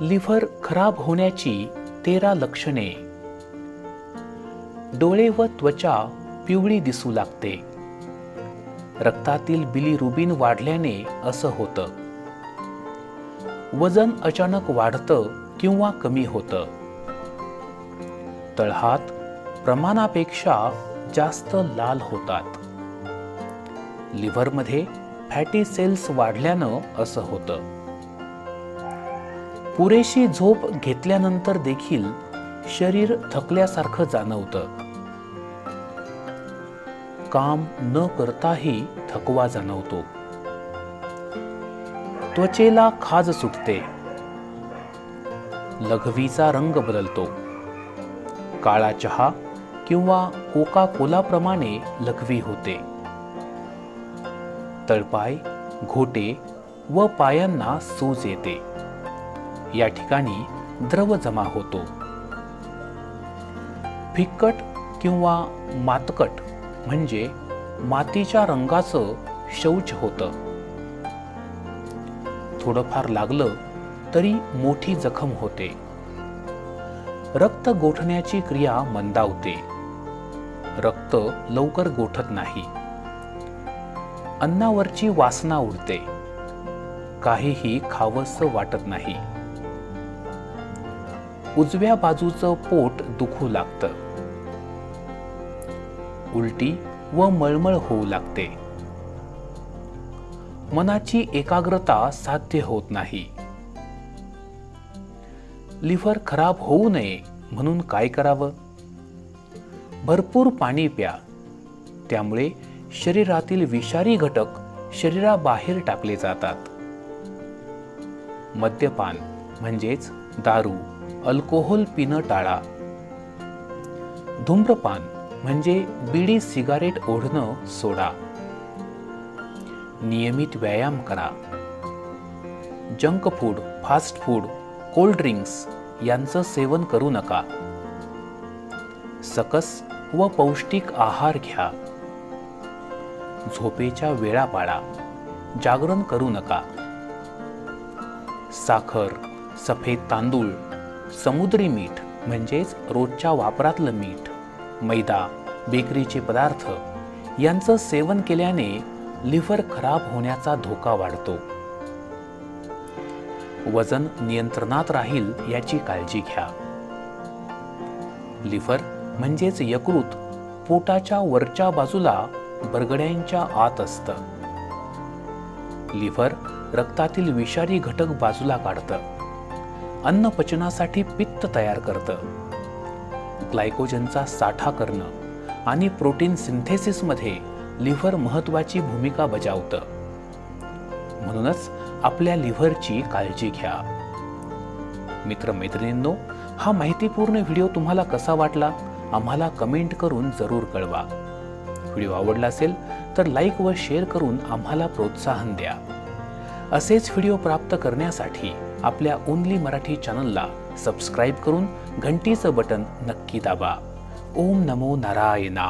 Liver खराब होण्याची तेरा लक्षणे. डोळे व त्वचा पिवळी दिसू लागते. रक्तातील बिलिरुबिन वाढल्याने असं होतं. वजन अचानक वाढतं किंवा कमी होतं. तळहात प्रमाणापेक्षा जास्त लाल होतात. लिव्हरमध्ये फॅटी सेल्स वाढल्यानं असं होतं. पुरेशी झोप घेतल्यानंतर देखील शरीर थकल्यासारखं जाणवतं. काम न करताही थकवा जाणवतो. त्वचेला खाज सुटते. लघवीचा रंग बदलतो. काळा चहा किंवा कोका कोलाप्रमाणे लघवी होते. तळपाय घोटे व पायांना सूज येते. या ठिकाणी द्रव जमा होतो. फिक्कट किंवा मातकट म्हणजे मातीच्या रंगाचं शौच होतं. थोडंफार लागलं तरी मोठी जखम होते. रक्त गोठण्याची क्रिया मंदावते. रक्त लवकर गोठत नाही. अन्नावरची वासना उडते. काहीही खावंसं वाटत नाही. उजव्या बाजूचं पोट दुखू लागतं. उलटी व मळमळ होऊ लागते. मनाची एकाग्रता साध्य होत नाही. लिव्हर खराब होऊ नये म्हणून काय करावं? भरपूर पाणी प्या. त्यामुळे शरीरातील विषारी घटक शरीराबाहेर टाकले जातात. मद्यपान म्हणजेच दारू. अल्कोहोल पिणं टाळा. धूम्रपान म्हणजे बिडी सिगारेट ओढणं सोडा. नियमित व्यायाम करा. Junk food fast food cold drinks यांचं सेवन करू नका. सकस व पौष्टिक आहार घ्या. झोपेच्या वेळा पाळा. जागरण करू नका. साखर सफेद तांदूळ समुद्री मीठ म्हणजेच रोजच्या वापरातलं मीठ मैदा बेकरीचे पदार्थ यांचं सेवन केल्याने लिव्हर खराब होण्याचा धोका वाढतो. वजन नियंत्रणात राहील याची काळजी घ्या. लिव्हर म्हणजेच यकृत पोटाच्या वरच्या बाजूला बरगड्यांच्या आत असतं. लिव्हर रक्तातील विषारी घटक बाजूला काढतं. अन्न पचनासाठी पित्त तयार करतं. ग्लायकोजनचा साठा करणं आणि प्रोटीन सिंथेसिसमध्ये लिव्हर महत्वाची भूमिका बजावतं. म्हणूनच आपल्या लिव्हरची काळजी घ्या. मित्रमैत्रिणींनो हा माहितीपूर्ण व्हिडिओ तुम्हाला कसा वाटला आम्हाला कमेंट करून जरूर कळवा. व्हिडिओ आवडला असेल तर लाईक व शेअर करून आम्हाला प्रोत्साहन द्या. असेच व्हिडिओ प्राप्त करण्यासाठी आपल्या ओनली मराठी चॅनलला सबस्क्राईब करून घंटीचं बटन नक्की दाबा. ओम नमो नारायणा.